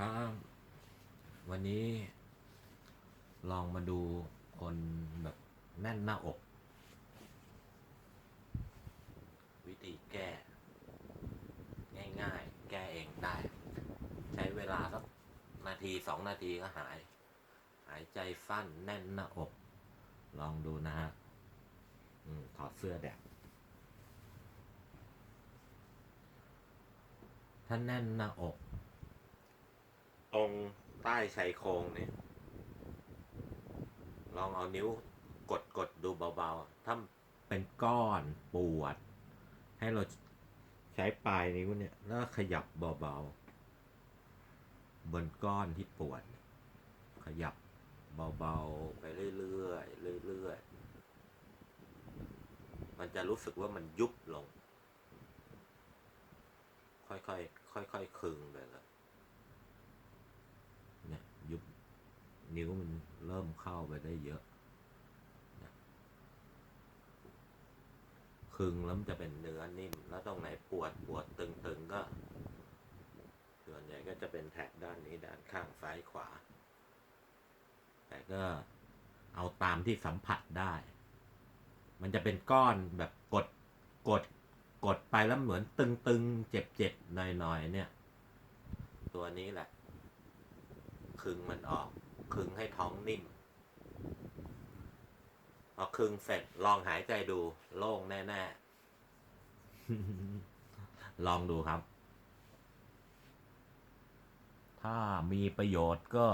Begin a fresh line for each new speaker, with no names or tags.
ครับวันนี้ลองมาดูคนแบบแน่นหน้าอก วิธีแก้ ง่ายๆ แก้เองได้ ใช้เวลาสักนาทีสองนาทีก็หาย หายใจสั้นแน่นหน้าอก ลองดูนะฮะถอดเสื้อแดดถ้าแน่นหน้าอก ตรงใต้ชายโครงเนี่ย ลองเอานิ้วกดกดดูเบาๆ ถ้าเป็นก้อนปวด ให้เราใช้ปลายนิ้วเนี่ย แล้วขยับเบาๆ บนก้อนที่ปวด ขยับเบาๆ ไปเรื่อยๆเรื่อยๆ มันจะรู้สึกว่ามันยุบลง ค่อยๆ ค่อยๆคึงไปเลย เนี่ยยุบนิ้วมัน เริ่มเข้าไปได้เยอะนี่ยคึงแล้วมันจะเป็นเนื้อนิ่ม แล้วตรงไหนปวดปวดตึงๆก็ ส่วนใหญ่ก็จะเป็นแถบด้านนี้ด้านข้างซ้ายขวา แต่ก็เอาตามที่สัมผัสได้ มันจะเป็นก้อนแบบกดกดกดไปแล้วเหมือนตึงๆ เจ็บๆหน่อยๆเนี่ย ตัวนี้แหละคึงมันออก คึงให้ท้องนิ่มพอคึงเสร็จลองหายใจดู โล่งแน่ๆ ลองดูครับ ถ้ามีประโยชน์ก็